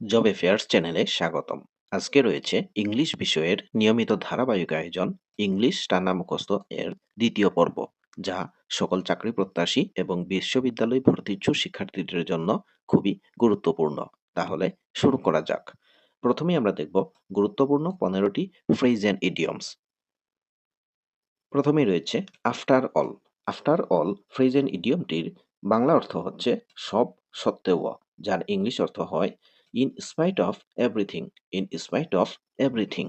Job affairs চ্যানেলে স্বাগতম। আজকে রয়েছে ইংলিশ বিষয়ের নিয়মিত ধারাবাহিক আয়োজন, ইংলিশ টানা মুখস্থ এর দ্বিতীয় পর্ব, যা সকল চাকরি প্রত্যাশী এবং বিশ্ববিদ্যালয় ভর্তিচ্ছু শিক্ষার্থীদের জন্য খুবই গুরুত্বপূর্ণ। তাহলে শুরু করা যাক। প্রথমে আমরা দেখব গুরুত্বপূর্ণ পনেরোটি ফ্রেজ অ্যান্ড ইডিয়মস প্রথমে রয়েছে after all after all phrase and ইডিয়মটির Bangla অর্থ হচ্ছে সব সত্ত্বেও, যার ইংলিশ অর্থ হয় in spite of everything in spite of everything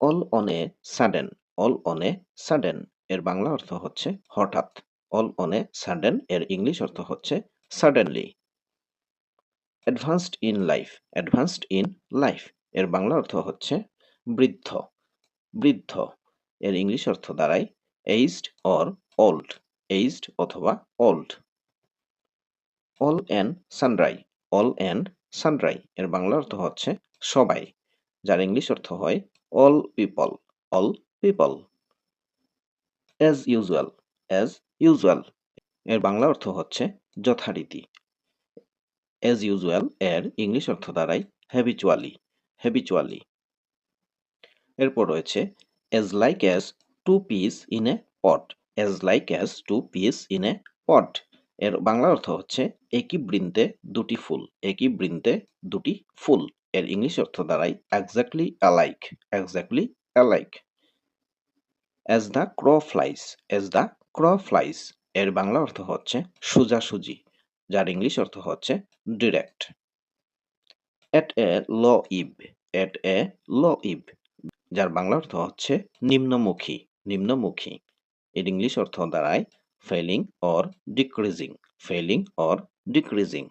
all on a sudden all on a sudden এর বাংলা অর্থ হচ্ছে হঠাৎ। অল অন এ সাডেন এর ইংলিশ অর্থ হচ্ছে suddenly advanced in life advanced in life এর বাংলা অর্থ হচ্ছে বৃদ্ধ। বৃদ্ধ, এর ইংলিশ অর্থ দাঁড়ায় এইজড অর ওল্ড এইজড অথবা old all and sundry all and sundry এর বাংলা অর্থ হচ্ছে সবাই, যার ইংলিশ অর্থ হয় all people all people as usual as usual এর বাংলা অর্থ হচ্ছে যথারীতি। অ্যাজ ইউজুয়াল এর ইংলিশ অর্থ দাঁড়ায় হ্যাবিচুয়ালি হ্যাবিচুয়ালি এরপর রয়েছে as like as two peas in a pod as like as two peas in a pod এর বাংলা অর্থ হচ্ছে একই বৃন্তে দুটি ফুল, একই বৃন্তে দুটি ফুল। এর ইংলিশ অর্থ দাঁড়ায় exactly alike exactly alike as the crow flies as the crow flies এর বাংলা অর্থ হচ্ছে সোজাসুজি, যার ইংলিশ অর্থ হচ্ছে ডিরেক্ট এট এ ল ইব এট এ ল ইব যার বাংলা অর্থ হচ্ছে নিম্নমুখী নিম্নমুখী। এর ইংলিশ অর্থ দাঁড়ায় falling or decreasing falling or decreasing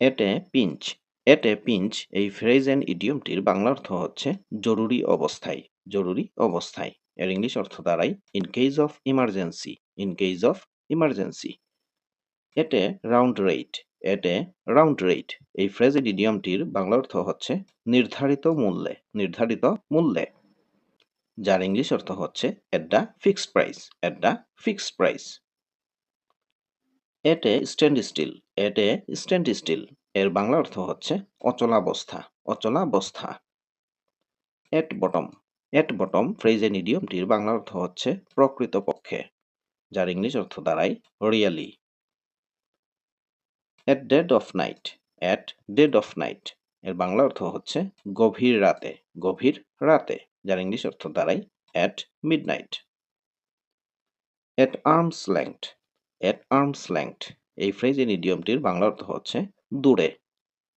at a pinch at a pinch এই ফ্রেজ অ্যান্ড ইডিয়মটির বাংলা অর্থ হচ্ছে জরুরি অবস্থায় জরুরি অবস্থায়। এর ইংলিশ অর্থ দাঁড়ায় in case of emergency in case of emergency at a round rate at a round rate এই ফ্রেজ ইডিয়মটির বাংলা অর্থ হচ্ছে নির্ধারিত মূল্যে নির্ধারিত মূল্যে। যার ইংলিশ অর্থ হচ্ছে at the fixed price at the fixed price at a standstill at a standstill এর বাংলা অর্থ হচ্ছে অচলাবস্থা অচলাবস্থা। At bottom at bottom phrase and ইডিয়মটির Bangla অর্থ হচ্ছে প্রকৃতপক্ষে, যার ইংলিশ অর্থ দাঁড়ায় really at dead of night at dead of night এর বাংলা অর্থ হচ্ছে গভীর রাতে গভীর রাতে। যার ইংলিশ অর্থ দাঁড়ায় at midnight at arm's length at arm's length এই ফ্রেজ ইন ইডিয়মটির বাংলা অর্থ হচ্ছে দূরে,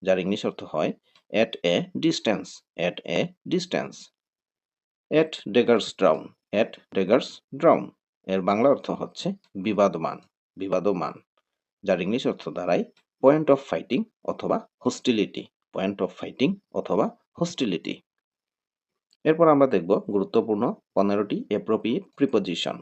যার ইংলিশ অর্থ হয় at a distance at a distance at daggers drawn at daggers drawn এর বাংলা অর্থ হচ্ছে বিবাদমান বিবাদমান, যার ইংলিশ অর্থ দাঁড়ায় পয়েন্ট অফ ফাইটিং অথবা হোস্টিলিটি পয়েন্ট অফ ফাইটিং অথবা হোস্টিলিটি এরপর আমরা দেখব গুরুত্বপূর্ণ পনেরোটি অ্যাপ্রোপ্রিয়েট প্রিপোজিশন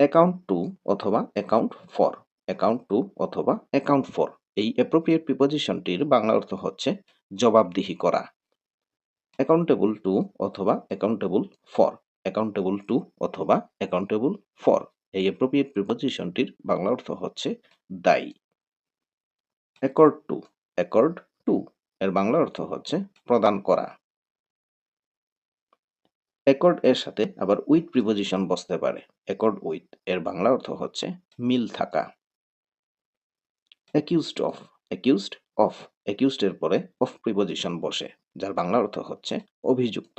অ্যাকাউন্ট টু অথবা অ্যাকাউন্ট ফর অ্যাকাউন্ট টু অথবা অ্যাকাউন্ট ফর এই অ্যাপ্রোপ্রিয়েট প্রিপোজিশনটির বাংলা অর্থ হচ্ছে জবাবদিহি করা। অ্যাকাউন্টেবল টু অথবা অ্যাকাউন্টেবল ফর অ্যাকাউন্টেবল টু অথবা অ্যাকাউন্টেবল ফর এই অ্যাপ্রোপ্রিয়েট প্রিপোজিশনটির বাংলা অর্থ হচ্ছে দায়ী। অ্যাকর্ড টু অ্যাকর্ড টু এর বাংলা অর্থ হচ্ছে প্রদান করা। অ্যাকর্ড এর সাথে আবার উইথ প্রিপোজিশন বসতে পারে। অ্যাকর্ড উইথ এর বাংলা অর্থ হচ্ছে মিল থাকা। Accused of accused of accused এর পরে অফ প্রিপোজিশন বসে, যার বাংলা অর্থ হচ্ছে অভিযুক্ত।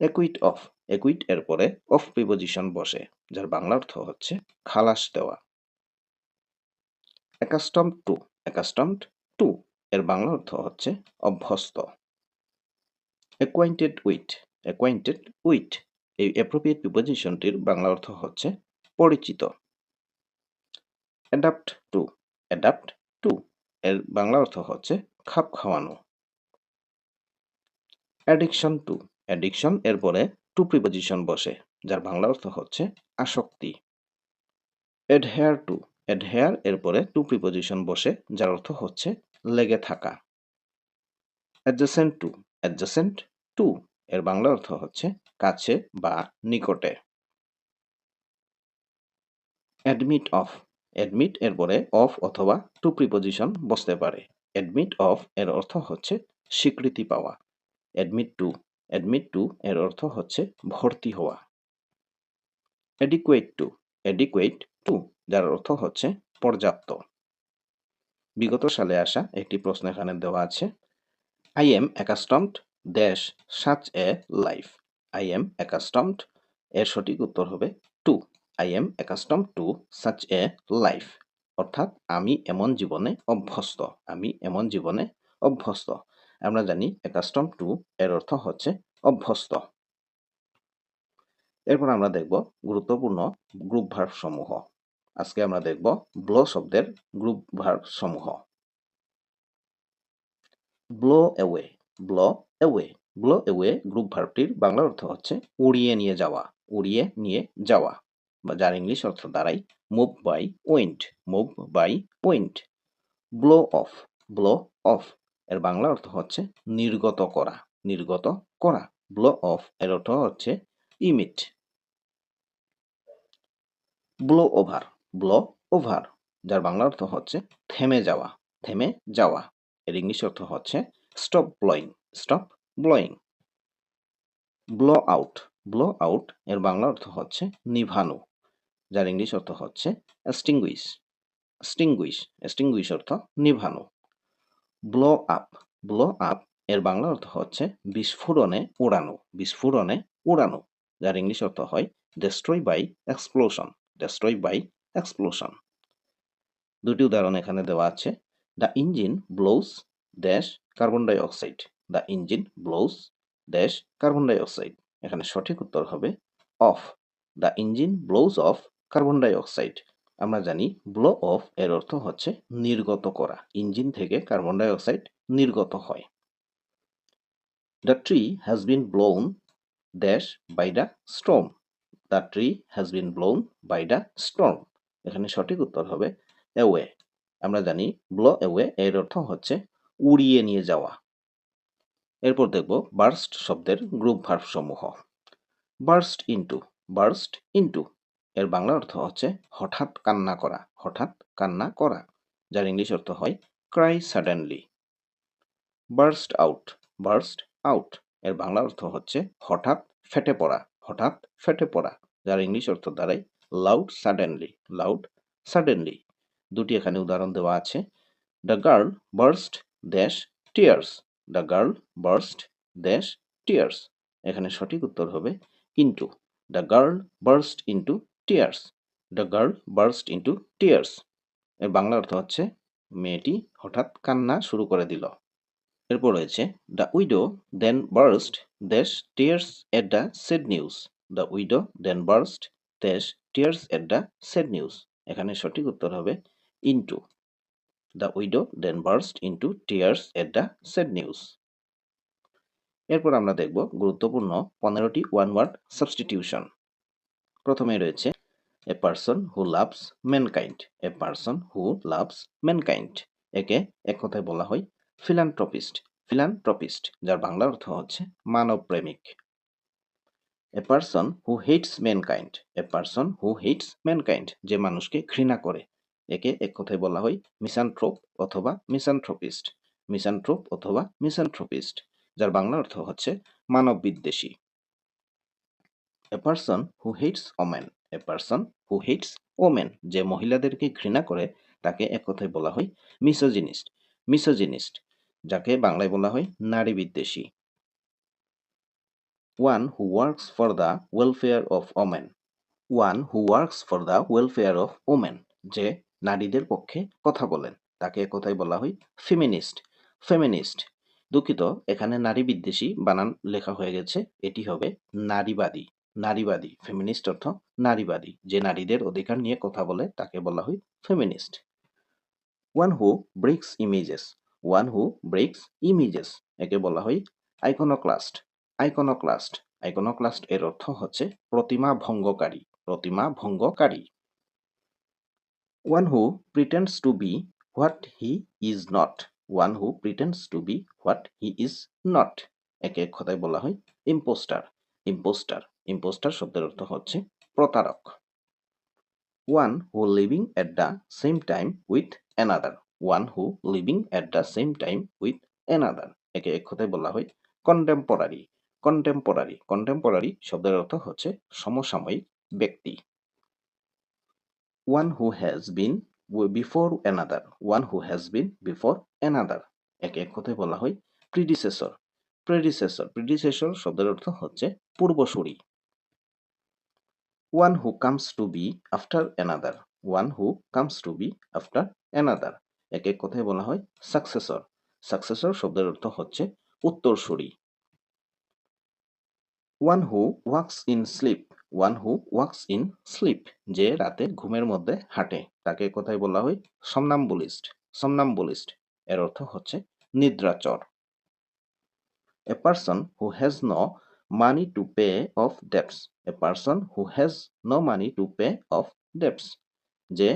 অ্যাকুইট অফ অ্যাকুইট এর পরে অফ প্রিপোজিশন বসে, যার বাংলা অর্থ হচ্ছে খালাস দেওয়া। অ্যাকাস্টম টু অ্যাকাস্টমড টু এর বাংলা অর্থ হচ্ছে অভ্যস্ত। অ্যাকোয়াইন্টেড উইথ অ্যাকোয়াইন্টেড উইথ এই অ্যাপ্রোপ্রিয়েট প্রিপোজিশনটির বাংলা অর্থ হচ্ছে পরিচিত। অ্যাডাপ্ট টু অ্যাডাপ্ট টু এর বাংলা অর্থ হচ্ছে খাপ খাওয়ানো। অ্যাডিকশন টু অ্যাডিকশন এর পরে টু প্রিপোজিশন বসে, যার বাংলা অর্থ হচ্ছে আসক্তি। অ্যাডহেয়ার টু অ্যাডহেয়ার এর পরে টু প্রিপোজিশন বসে, যার অর্থ হচ্ছে লেগে থাকা। অ্যাডজাসেন্ট টু অ্যাডজাসেন্ট টু এর বাংলা অর্থ হচ্ছে কাছে বা নিকটে। অ্যাডমিট অফ অ্যাডমিট এর পরে অফ অথবা টু প্রিপোজিশন বসতে পারে। অ্যাডমিট অফ এর অর্থ হচ্ছে স্বীকৃতি পাওয়া। অ্যাডমিট টু অ্যাডমিট টু এর অর্থ হচ্ছে ভর্তি হওয়া। অ্যাডিকুয়েট টু অ্যাডিকুয়েট টু যার অর্থ হচ্ছে পর্যাপ্ত। বিগত সালে আসা একটি প্রশ্ন এখানে দেওয়া আছে। I am accustomed dash such a life. I am accustomed. এর সঠিক উত্তর হবে to. I am accustom to such a life. অর্থাৎ আমি এমন জীবনে অভ্যস্ত। আমি এমন জীবনে অভ্যস্ত। আমরা জানি অ্যাকাস্টম টু এর অর্থ হচ্ছে অভ্যস্ত। এরপর আমরা দেখব গুরুত্বপূর্ণ গ্রুপ ভার্ব সমূহ। আজকে আমরা দেখব ব্লো শব্দের গ্রুপ ভার্ব সমূহ। Blow away. Blow away blow away group ভার্বটির Bangla অর্থ হচ্ছে উড়িয়ে নিয়ে যাওয়া, উড়িয়ে নিয়ে যাওয়া, বা যার ইংলিশ অর্থ দাঁড়াই move by wind, move by wind, blow off blow off, এর বাংলা অর্থ হচ্ছে নির্গত করা নির্গত করা, ব্লো অফ, এর অর্থ হচ্ছে emit, blow over blow over, যার বাংলা অর্থ হচ্ছে থেমে যাওয়া থেমে যাওয়া, এর ইংলিশ অর্থ হচ্ছে stop blowing stop blowing blow out blow out এর বাংলা অর্থ হচ্ছে নিভানো, যার ইংলিশ অর্থ হচ্ছে এস্টিংগুইশ স্টিংগুইশ এস্টিংগুইশ অর্থ নিভানো। ব্লো আপ ব্লো আপ এর বাংলা অর্থ হচ্ছে বিস্ফোরণে উড়ানো বিস্ফোরণে উড়ানো, যার ইংলিশ অর্থ হয় destroy by explosion destroy by explosion দুটি উদাহরণ এখানে দেওয়া আছে। The engine blows dash carbon dioxide the engine blows dash carbon dioxide এখানে সঠিক উত্তর হবে off the engine blows off carbon dioxide আমরা জানি ব্লো অফ এর অর্থ হচ্ছে নির্গত করা। ইঞ্জিন থেকে কার্বন ডাই অক্সাইড নির্গত হয়। The tree has been blown dash by the storm the tree has been blown by the storm এখানে সঠিক উত্তর হবে অ্যাওয়ে আমরা জানি ব্লো অ্যাওয়ে এর অর্থ হচ্ছে উড়িয়ে নিয়ে যাওয়া। এরপর দেখব বার্স্ট শব্দের গ্রুপ ভার্ব সমূহ বার্স্ট ইন্টু বার্স্ট ইন্টু। এর বাংলা অর্থ হচ্ছে হঠাৎ কান্না করা, হঠাৎ কান্না করা, যার ইংলিশ অর্থ হয় cry suddenly burst out burst out. এর বাংলা অর্থ হচ্ছে হঠাৎ ফেটে পড়া, হঠাৎ ফেটে পড়া, যার ইংলিশ অর্থ দাঁড়ায় লাউড সাডেনলি লাউড সাডেনলি দুটি এখানে উদাহরণ দেওয়া আছে। The girl burst dash tears the girl burst dash tears এখানে সঠিক উত্তর হবে into the girl burst into tears the girl burst into tears এর বাংলা অর্থ হচ্ছে মেয়েটি হঠাৎ কান্না শুরু করে দিল। এরপর রয়েছে the widow then burst dash tears at the sad news the widow then burst dash tears at the sad news এখানে সঠিক উত্তর হবে into the widow then burst into tears at the sad news এরপর আমরা দেখব গুরুত্বপূর্ণ পনেরোটি one word substitution প্রথমে রয়েছে a person who loves mankind a person who loves mankind একে এক কথায় বলা হয় ফিলান্ট্রপিস্ট ফিলান্ট্রপিস্ট যার বাংলা অর্থ হচ্ছে মানব প্রেমিক. A person who hates mankind a person who hates mankind যে মানুষকে ঘৃণা করে। একে এক কথায় বলা হয় মিসানথ্রোপ অথবা মিসানথ্রোপিস্ট মিসানথ্রোপ অথবা মিসানথ্রোপিস্ট যার বাংলা অর্থ হচ্ছে মানব বিদ্বেষী। A person who hates women a person who hates women যে মহিলাদেরকে ঘৃণা করে, তাকে এক কথায় বলা হয় মিসোজিনিস্ট মিসোজিনিস্ট যাকে বাংলায় বলা হয় নারী বিদ্বেষী। One who works for the welfare of women one who works for the welfare of women যে নারীদের পক্ষে কথা বলেন। তাকে কোথায় বলা হয়? ফেমিনিস্ট। ফেমিনিস্ট। দুঃখিত, এখানে নারী বিদ্বেষী বানান লেখা হয়ে গেছে। এটি হবে নারীবাদী। নারীবাদী। ফেমিনিস্ট অর্থ নারীবাদী। যে নারীদের অধিকার নিয়ে কথা বলে, তাকে বলা হয় feminist. One who breaks images one who breaks images একে বলা হয় আইকনোক্লাস্ট আইকনোক্লাস্ট আইকনোক্লাস্ট এর অর্থ হচ্ছে প্রতিমা ভঙ্গকারী। প্রতিমা ভঙ্গকারী। One who pretends to be what he is not one who pretends to be what he is not একে এক কথায় বলা হয় ইম্পোস্টার ইম্পোস্টার ইম্পোস্টার শব্দের অর্থ হচ্ছে প্রতারক। One who living at the same time with another one who living at the same time with another একে এক কথায় বলা হয় কন্টেম্পোরারি কন্টেম্পোরারি কন্টেম্পোরারি শব্দের অর্থ হচ্ছে সমসাময়িক ব্যক্তি। One who has been before another one who has been before another একে এক কথায় বলা হয় প্রিডিসেসর প্রেডিসেসর প্রিডিসেসর শব্দের অর্থ হচ্ছে পূর্বসূরি। One who comes to be after another one who comes to be after another এক এক কথায় বলা হয় সাকসেসর সাকসেসর শব্দের অর্থ হচ্ছে উত্তরসূরি। One who walks in sleep one who walks in sleep যে রাতে ঘুমের মধ্যে হাঁটে। তাকে কোথায় বলা হয়? সমনাম্বুলিস্ট সমনাম্বুলিস্ট এর অর্থ হচ্ছে নিদ্রাচর। A person who has no money to pay off debts a person who has no money to pay off debts যে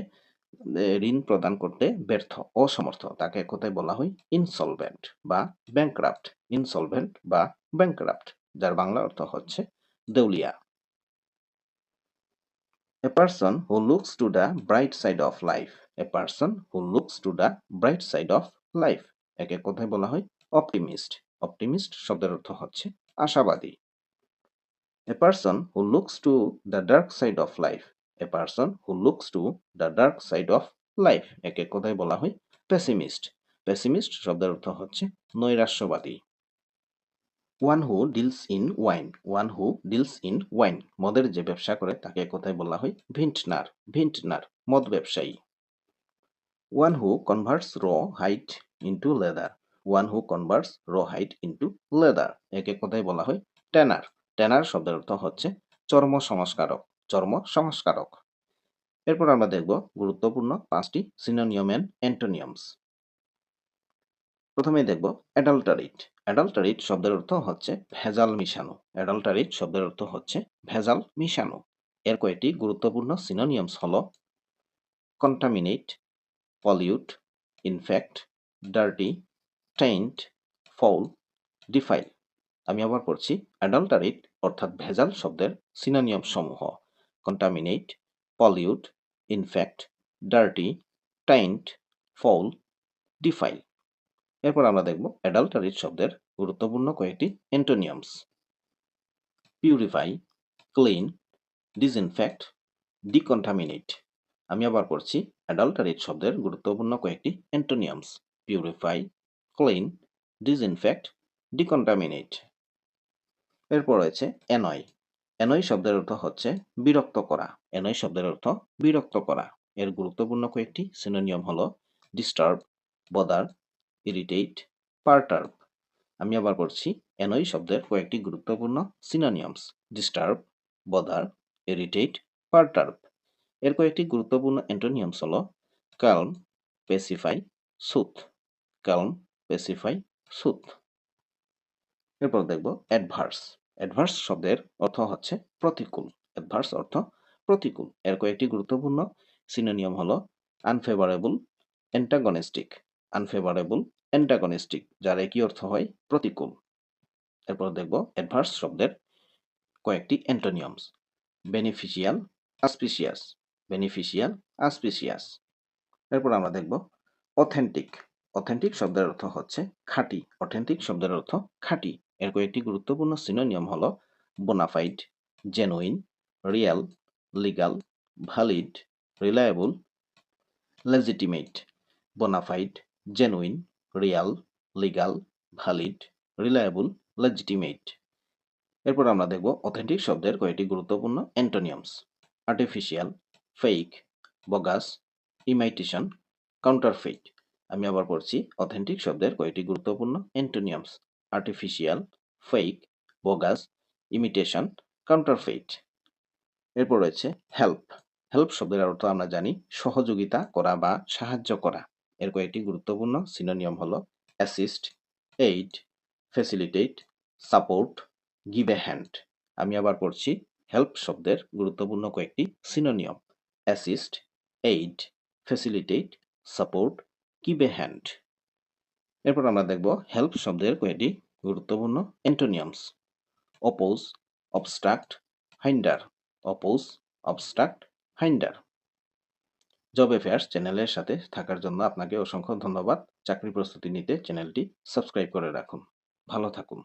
ঋণ প্রদান করতে ব্যর্থ, অসমর্থ। তাকে কোথায় বলা হয়? ইনসলভেন্ট বা ব্যাংক্রাফ্ট ইনসলভেন্ট বা ব্যাংক্রাফ্ট যার বাংলা অর্থ হচ্ছে দেউলিয়া। A person who looks to the bright side of life. A person who looks to the bright side of life. একে কোথায় বলা হয়? অপটিমিস্ট অপটিমিস্ট শব্দের অর্থ হচ্ছে আশাবাদী। A person who looks to the dark side of life a person who looks to the dark side of life একে কোথায় বলা হয়? পেসিমিস্ট পেসিমিস্ট শব্দের অর্থ হচ্ছে নৈরাশ্যবাদী। One who deals in wine one who deals in wine মদের যে ব্যবসা করে, তাকে কোথায় বলা হয়? ভিন্টনার ভিন্টনার মদ ব্যবসায়ী। One who converts raw hide into leather one who converts raw hide into leather একে কোথায় বলা হয়? ট্যানার ট্যানার শব্দের অর্থ হচ্ছে চর্ম সংস্কারক। চর্ম সংস্কারক। এরপর আমরা দেখব গুরুত্বপূর্ণ পাঁচটি সিনোনিয়ম অ্যান্ড অ্যান্টোনিয়ামস প্রথমে দেখব অ্যাডাল্টারিট অ্যাডাল্টারিট শব্দের অর্থ হচ্ছে ভেজাল মিশানো। অ্যাডাল্টারিট শব্দের অর্থ হচ্ছে ভেজাল মিশানো। এর কয়েকটি গুরুত্বপূর্ণ সিনোনিয়ামস হল contaminate pollute infect dirty taint foul defile আমি আবার পড়ছি অ্যাডাল্টারিট অর্থাৎ ভেজাল শব্দের সিনোনিয়াম সমূহ। Contaminate pollute infect dirty taint foul defile এরপর আমরা দেখব অ্যাডাল্টারিট শব্দের গুরুত্বপূর্ণ কয়েকটি antonyms purify clean disinfect decontaminate আমি আবার করছি অ্যাডাল্টারিট শব্দের গুরুত্বপূর্ণ কয়েকটি antonyms purify clean disinfect decontaminate এরপর রয়েছে অ্যানয় অ্যানয় শব্দের অর্থ হচ্ছে বিরক্ত করা। অ্যানয় শব্দের অর্থ বিরক্ত করা। এর গুরুত্বপূর্ণ কয়েকটি সিনোনিয়ম হলো ডিস্টার্ব বদার ইরিটেট পারটার্ব আমি আবার পড়ছি এনই শব্দের কয়েকটি গুরুত্বপূর্ণ synonyms disturb bother irritate perturb এর কয়েকটি গুরুত্বপূর্ণ অ্যান্টোনিয়ামস হলো কালম পেসিফাই সুথ কালম পেসিফাই সুথ এরপর দেখব অ্যাডভার্স অ্যাডভার্স শব্দের অর্থ হচ্ছে প্রতিকূল। অ্যাডভার্স অর্থ প্রতিকূল। এর কয়েকটি গুরুত্বপূর্ণ সিনোনিয়াম হলো আনফেভারেবল অ্যান্টাগনিস্টিক আনফেভারেবল অ্যান্টাগনিস্টিক যার একই অর্থ হয় প্রতিকূল। এরপর দেখব অ্যাডভার্স শব্দের কয়েকটি antonyms beneficial auspicious beneficial auspicious এরপর আমরা দেখব অথেন্টিক অথেন্টিক শব্দের অর্থ হচ্ছে খাঁটি। অথেন্টিক শব্দের অর্থ খাঁটি। এর কয়েকটি গুরুত্বপূর্ণ সিনোনিয়ম হল bona fide genuine real legal valid reliable legitimate bona fide genuine real legal valid reliable legitimate এরপর আমরা দেখব অথেন্টিক শব্দের কয়েকটি গুরুত্বপূর্ণ antonyms artificial fake bogus imitation counterfeit আমি আবার পড়ছি অথেন্টিক শব্দের কয়েকটি গুরুত্বপূর্ণ antonyms artificial fake bogus imitation counterfeit এরপর রয়েছে হেল্প হেল্প শব্দের অর্থ আমরা জানি সহযোগিতা করা বা সাহায্য করা। এর কয়েকটি গুরুত্বপূর্ণ সিনোনিয়ম হল assist aid facilitate support give a hand আমি আবার পড়ছি হেল্প শব্দের গুরুত্বপূর্ণ কয়েকটি synonym assist aid facilitate support give a hand এরপর আমরা দেখব হেল্প শব্দের কয়েকটি গুরুত্বপূর্ণ antonyms oppose obstruct hinder oppose obstruct hinder job affairs চ্যানেলের সাথে থাকার জন্য আপনাকে অসংখ্য ধন্যবাদ। চাকরি প্রস্তুতি নিতে চ্যানেলটি সাবস্ক্রাইব করে রাখুন। ভালো থাকুন।